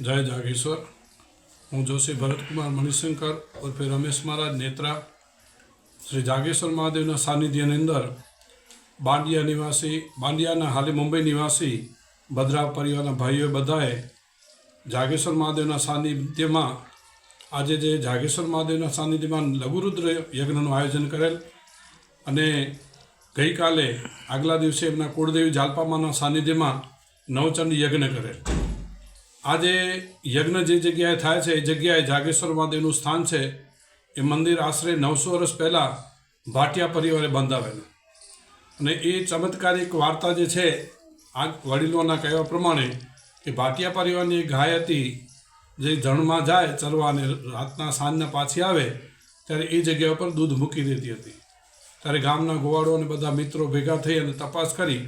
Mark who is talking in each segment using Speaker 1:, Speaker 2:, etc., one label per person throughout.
Speaker 1: જય જાગેશ્વર. હું જોશી ભરતકુમાર મણિશંકર ઉર્ફે રમેશ મહારાજ નેત્રા. શ્રી જાગેશ્વર મહાદેવના સાનિધ્યની અંદર બાંડિયા નિવાસી, બાંડિયાના હાલે મુંબઈ નિવાસી ભદ્રા પરિવારના ભાઈઓ બધાએ જાગેશ્વર મહાદેવના સાનિધ્યમાં આજે જે જાગેશ્વર મહાદેવના સાનિધ્યમાં લઘુરુદ્ર યજ્ઞનું આયોજન કરેલ અને ગઈકાલે આગલા દિવસે એમના કુળદેવી જાલપામાના સાનિધ્યમાં નવચંડ યજ્ઞ કરેલ. આજે યજ્ઞ જે જગ્યાએ થાય છે, એ જગ્યાએ જાગેશ્વર મહાદેવનું સ્થાન છે, એ મંદિર આશરે નવસો વર્ષ પહેલાં ભાટિયા પરિવારે બંધાવેલું. અને એ ચમત્કારિક વાર્તા જે છે, આ વડીલોના કહેવા પ્રમાણે કે ભાટિયા પરિવારની ગાય હતી જે જણમાં જાય, ચરવા અને રાતના સાંજના પાછી આવે, ત્યારે એ જગ્યા ઉપર દૂધ મૂકી દેતી હતી. ત્યારે ગામના ગોવાળો અને બધા મિત્રો ભેગા થઈ અને તપાસ કરી,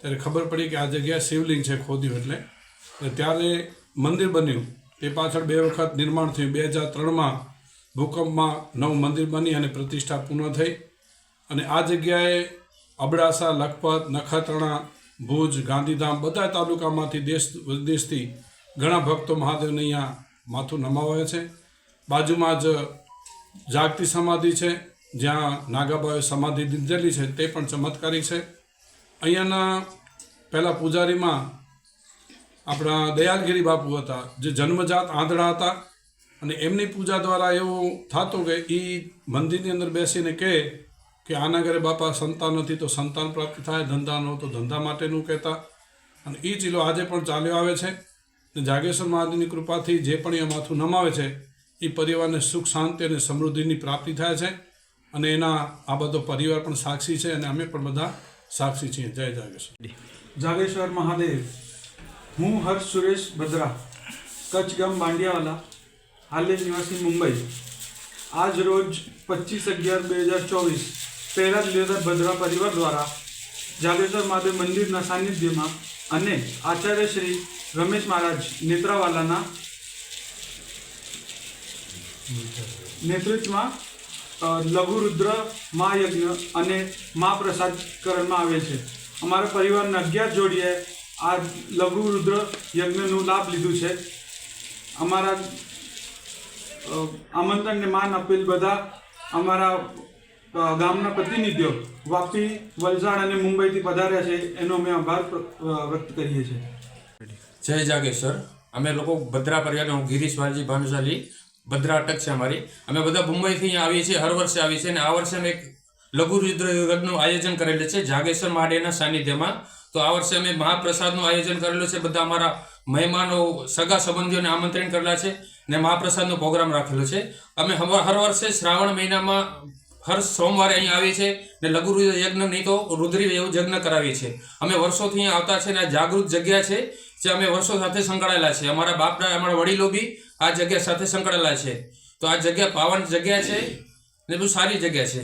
Speaker 1: ત્યારે ખબર પડી કે આ જગ્યાએ શિવલિંગ છે, ખોદ્યું એટલે. ત્યારે મંદિર બન્યું. તે પાછળ બે વખત નિર્માણ થયું. બે હજાર ત્રણમાં ભૂકંપમાં નવું મંદિર બની અને પ્રતિષ્ઠા પૂર્ણ થઈ. અને આ જગ્યાએ અબડાસા, લખપત, નખત્રાણા, ભુજ, ગાંધીધામ બધા તાલુકામાંથી દેશ, વિદેશથી ઘણા ભક્તો મહાદેવને અહીંયા માથું નમાવે છે. બાજુમાં જ જાગતી સમાધિ છે. જ્યાં નાગાબાએ સમાધિ દીધેલી છે તે પણ ચમત્કારી છે. અહીંયાના પહેલાં પૂજારીમાં આપણા દયાલગીરી બાપુ હતા, જે જન્મજાત આંધળા હતા અને એમની પૂજા દ્વારા એવું થતું કે એ મંદિરની અંદર બેસીને કહે કે આના ઘરે બાપા સંતાન નથી તો સંતાન પ્રાપ્ત થાય, ધંધા ન તો ધંધા માટેનું કહેતા. અને એ ચીલો આજે પણ ચાલ્યો આવે છે ને જાગેશ્વર મહાદેવની કૃપાથી જે પણ એ માથું નમાવે છે એ પરિવારને સુખ, શાંતિ અને સમૃદ્ધિની પ્રાપ્તિ થાય છે. અને એના આ બધો પરિવાર પણ સાક્ષી છે અને અમે પણ બધા સાક્ષી છીએ. જય જાગેશ્વર.
Speaker 2: જાગેશ્વર મહાદેવ. હું હર્ષ સુરેશ ભદ્રા કચ્છ ગામ માંડિયાવાલા હાલે નિવાસી, મુંબઈ. આજ રોજ પચીસ અગિયાર બે હજાર ચોવીસ પહેલા દિવસે ભદ્રા પરિવાર દ્વારા જાગેશ્વર મહાદેવ મંદિરના સાનિધ્યમાં અને આચાર્ય શ્રી રમેશ મહારાજ નેત્રાવાલાના નેતૃત્વમાં લઘુરુદ્ર મહાયજ્ઞ અને મહાપ્રસાદ કરવામાં આવે છે. અમારા પરિવારના અગિયાર જોડીએ આ લઘુરુદ્ર યજ્ઞનું લાભ લીધું છે. અમારા આમંત્રણને માન આપેલ બધા અમારા ગામના પ્રતિનિધિઓ વાપી, વલસાડ અને મુંબઈથી પધાર્યા છે. એનો અમે આભાર વ્યક્ત કરીએ છીએ.
Speaker 3: જય જાગેશ્વર. અમે લોકો ભદ્રા પરિવારના હું ગિરીશ વાલજી ભાનુશાલી, ભદ્રા અટક છે અમારી. અમે બધા મુંબઈથી અહીંયા આવીએ છીએ, હર વર્ષે આવીએ છીએ અને આ વર્ષે અમે એક લઘુ રુદ્ર યજ્ઞનું આયોજન કરેલું છે. જાગેશ્વર મહાદેવના સાનિધ્યમાં તો આ વર્ષે અમે મહાપ્રસાદનું આયોજન કરેલું છે. બધા અમારા મહેમાનો, સગા સંબંધીઓને આમંત્રણ કરેલા છે ને મહાપ્રસાદનો પ્રોગ્રામ રાખેલો છે. અમે હર વર્ષે શ્રાવણ મહિનામાં હર સોમવારે અહીં આવીએ છીએ ને લઘુ યજ્ઞ, નહીં તો રુદ્રી એવું યજ્ઞ કરાવીએ છીએ. અમે વર્ષોથી અહીંયા આવતા છે ને આ જાગૃત જગ્યા છે જે અમે વર્ષો સાથે સંકળાયેલા છે અમારા બાપના, અમારા વડીલો બી આ જગ્યા સાથે સંકળાયેલા છે. તો આ જગ્યા પાવન જગ્યા છે ને બહુ સારી જગ્યા છે.